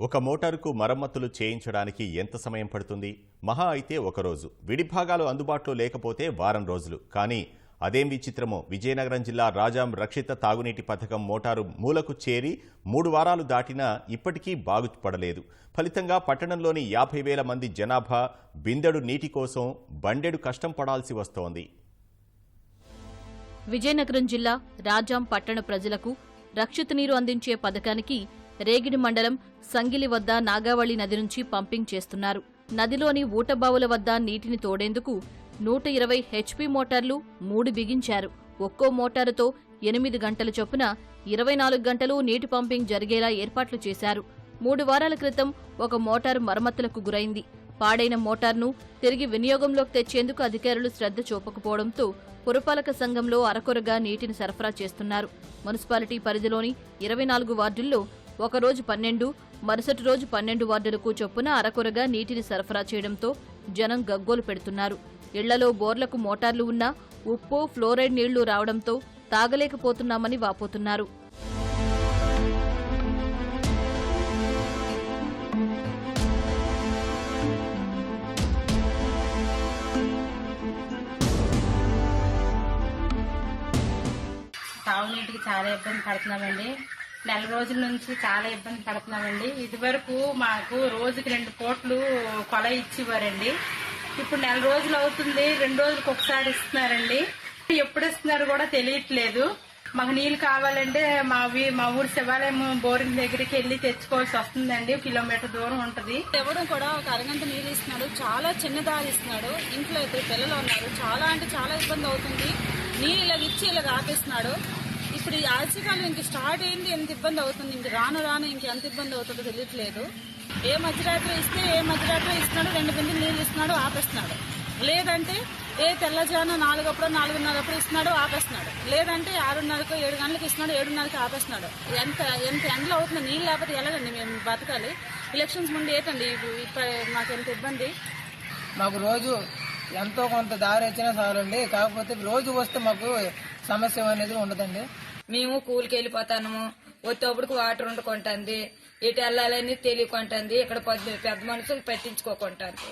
ఒక మోటారుకు మరమ్మతులు చేయించడానికి ఎంత సమయం పడుతుంది? మహా అయితే ఒక రోజు. విడిభాగాలు అందుబాటులో లేకపోతే వారం రోజులు. కానీ అదేం విచిత్రమో. విజయనగరం జిల్లా రాజాం రక్షిత తాగునీటి పథకం మోటారు మూలకు చేరి మూడు వారాలు దాటినా ఇప్పటికీ బాగుపడలేదు. ఫలితంగా పట్టణంలోని యాభై వేల మంది జనాభా బిందెడు నీటి కోసం బండెడు కష్టం పడాల్సి వస్తోంది. విజయనగరం జిల్లా రాజాం పట్టణ ప్రజలకు రక్షిత నీరు అందించే పథకానికి రేగిడి మండలం సంగిలి వద్ద నాగావళి నది నుంచి పంపింగ్ చేస్తున్నారు. నదిలోని ఊటబావుల వద్ద నీటిని తోడేందుకు నూట ఇరవై హెచ్పీ మోటార్లు మూడు బిగించారు. ఒక్కో మోటారుతో ఎనిమిది గంటల చొప్పున ఇరవై నాలుగు గంటలు నీటి పంపింగ్ జరిగేలా ఏర్పాట్లు చేశారు. మూడు వారాల క్రితం ఒక మోటారు మరమ్మతులకు గురైంది. పాడైన మోటార్ను తిరిగి వినియోగంలోకి తెచ్చేందుకు అధికారులు శ్రద్ధ చూపకపోవడంతో పురపాలక సంఘంలో అరకొరగా నీటిని సరఫరా చేస్తున్నారు. మున్సిపాలిటీ పరిధిలోని ఇరవై నాలుగు వార్డుల్లో ఒక రోజు పన్నెండు మరుసటి రోజు పన్నెండు వార్డులకు చొప్పున అరకొరగా నీటిని సరఫరా చేయడంతో జనం గగ్గోలు పెడుతున్నారు. ఇళ్ళలో బోర్లకు మోటార్లు ఉన్నా ఉప్పు ఫ్లోరైడ్ నీళ్ళు రావడంతో తాగలేకపోతున్నామని వాపోతున్నారు. తాగునీటికి చాలా ఇబ్బంది పడుతున్నామండి. నెల రోజుల నుంచి చాలా ఇబ్బంది పడుతున్నామండి. ఇదివరకు మాకు రోజుకి రెండు కోట్లు కొల ఇచ్చేవారండి. ఇప్పుడు నెల రోజులు అవుతుంది రెండు రోజులకు ఒకసారి ఇస్తున్నారండి. ఎప్పుడు ఇస్తున్నారు కూడా తెలియట్లేదు. మాకు నీళ్ళు కావాలంటే మావి మా ఊరు శివాలయం బోరింగ్ దగ్గరికి వెళ్ళి తెచ్చుకోవాల్సి వస్తుందండి. కిలోమీటర్ దూరం ఉంటది. ఎవడం కూడా ఒక అరగంట నీళ్ళు ఇస్తున్నాడు చాలా చిన్న దారి ఇస్తున్నాడు ఇంట్లో ఇద్దరు పిల్లలు ఉన్నారు. చాలా అంటే చాలా ఇబ్బంది అవుతుంది. నీళ్ళు ఇలాగ ఇచ్చి ఇలాగ ఆపేస్తున్నాడు ఇప్పుడు ఈ ఆర్చికాలం ఇంక స్టార్ట్ అయింది ఎంత ఇబ్బంది అవుతుంది. ఇంక రాను రాను ఇంక ఎంత ఇబ్బంది అవుతుందో తెలియట్లేదు. ఏ మధ్యరాత్రి ఇస్తే ఏ మధ్యరాత్రి ఇస్తున్నాడు రెండు బిందెలు నీళ్ళు ఇస్తున్నాడు ఆపేస్తున్నాడు. లేదంటే ఏ తెల్లజాను నాలుగప్పుడు నాలుగున్నరప్పుడు ఇస్తున్నాడు ఆపేస్తున్నాడు. లేదంటే ఆరున్నరకు ఏడు గంటలకు ఇస్తున్నాడు ఏడున్నరకి ఆపేస్తున్నాడు. ఎంత ఎంత ఎండలో అవుతుంది నీళ్ళు లేకపోతే ఎలాగండి మేము బతకాలి? ఎలక్షన్స్ ముందు ఏంటండి ఇప్పుడు మాకు ఎంత ఇబ్బంది? మాకు రోజు ఎంతో కొంత దారి వచ్చినా చాలండి కాకపోతే రోజు వస్తే మాకు సమస్య అనేది ఉండదండి. మేము కూలికి వెళ్ళిపోతాము వచ్చేటప్పటికి వాటర్ వండుకుంటుంది. ఇటు వెళ్ళాలని తెలియకుంటుంది. ఇక్కడ పెద్ద పెద్ద మనుషులు పట్టించుకోకుంటుంది.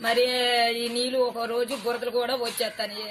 మరి ఈ నీళ్ళు ఒక రోజు బురదలు కూడా వచ్చేస్తాయి.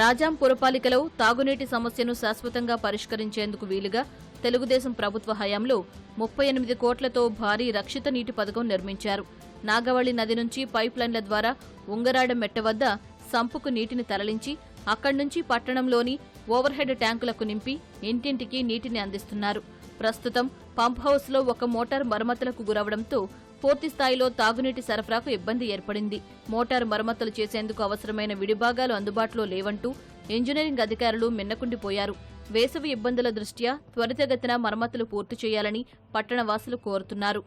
రాజాం పురపాలికలో తాగునీటి సమస్యను శాశ్వతంగా పరిష్కరించేందుకు వీలుగా తెలుగుదేశం ప్రభుత్వ హయాంలో ముప్పై ఎనిమిది కోట్లతో భారీ రక్షిత నీటి పథకం నిర్మించారు. నాగవళి నది నుంచి పైప్ లైన్ల ద్వారా ఉంగరాడ మెట్ట వద్ద సంపుకు నీటిని తరలించి అక్కడి నుంచి పట్టణంలోని ఓవర్ హెడ్ ట్యాంకులకు నింపి ఇంటింటికి నీటిని అందిస్తున్నారు. ప్రస్తుతం పంప్ హౌస్లో ఒక మోటార్ మరమ్మతులకు గురవడంతో పూర్తి స్థాయిలో తాగునీటి సరఫరాకు ఇబ్బంది ఏర్పడింది. మోటార్ మరమ్మతులు చేసేందుకు అవసరమైన విడిభాగాలు అందుబాటులో లేవంటూ ఇంజనీరింగ్ అధికారులు మిన్నకుండిపోయారు. వేసవి ఇబ్బందుల దృష్ట్యా త్వరితగతిన మరమ్మతులు పూర్తి చేయాలని పట్టణ వాసులు కోరుతున్నారు.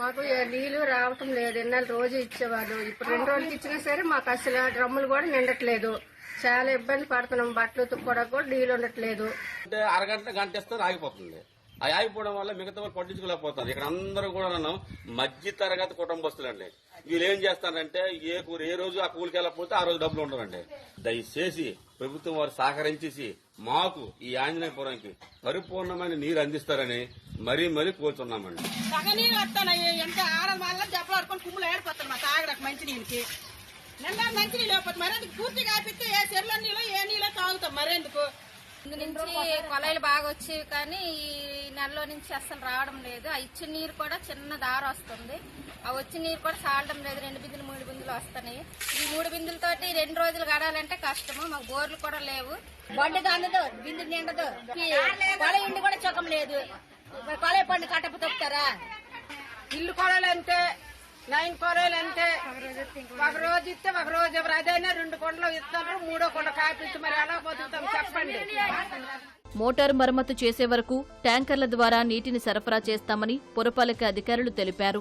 మాకు నీళ్ళు రావటం లేదు. ఎన్నాళ్ళు రోజు ఇచ్చేవాళ్ళు. ఇప్పుడు రెండు రోజులకి ఇచ్చినా సరే మాకు అసలు డ్రమ్ములు కూడా నిండట్లేదు. చాలా ఇబ్బంది పడుతున్నాం. బట్టలు ఉతుక్కోవడానికి కూడా నీళ్ళు ఉండట్లేదు. అంటే అరగంట గంట ఇస్తే ఆగిపోతుంది. ఆ ఆగిపోవడం వల్ల మిగతా వాళ్ళు పట్టించుకోలేకపోతారు. ఇక్కడ అందరూ కూడా నన్ను మధ్య తరగతి కుటుంబస్తులండి. వీళ్ళు ఏం చేస్తారంటే ఏ కూర ఏ రోజు ఆ కూలికి వెళ్ళకపోతే ఆ రోజు డబ్బులు ఉండరండి దయచేసి ప్రభుత్వం వారు సహకరించేసి మాకు ఈ ఆంజనేయపురంకి పరిపూర్ణమైన నీరు అందిస్తారని మరీ మరీ కోరుతున్నామండి సగనీళ్ళు వస్తాయి ఎంత ఆరం వల్ల దెబ్బలు ఆడుకొని కుమ్ములు ఏడిపోతారు మా తాగడానికి మంచి నీళ్ళకి. నిండా మంచి నీళ్ళు అయిపోతుంది మరి అది పూర్తిగా ఆపిస్తే ఏ చెర్ల నీళ్ళు ఏ నీళ్ళో తాగుతాం. మరెందుకు నుంచి కొలాయిలు బాగా వచ్చేవి కానీ ఈ నెలలో నుంచి అస్సలు రావడం లేదు. ఆ ఇచ్చిన నీరు కూడా చిన్న దార వస్తుంది. ఆ వచ్చిన నీరు కూడా చాలడం లేదు. రెండు బిందులు మూడు బిందులు వస్తున్నాయి. ఈ మూడు బిందులతోటి రెండు రోజులు గడాలంటే కష్టము. మాకు బోర్లు కూడా లేవు. బండి దాండదు బిందు నిండదు. కొల ఇండి కూడా చొక్కం లేదు. కొలై పండు కట్టపు తొక్కుతారా? ఇల్లు కొలాలు అంతే నైన్ కొలాలు అంతే. ఒక రోజు ఇస్తే ఒక రోజు ఎవరు అదైనా రెండు కొండలు ఇస్తారు మూడో కొండ కాపిస్తూ మరి ఎలా బతుకుతాం చెప్పండి. మోటారు మరమ్మతు చేసే వరకు ట్యాంకర్ల ద్వారా నీటిని సరఫరా చేస్తామని పురపాలక అధికారులు తెలిపారు.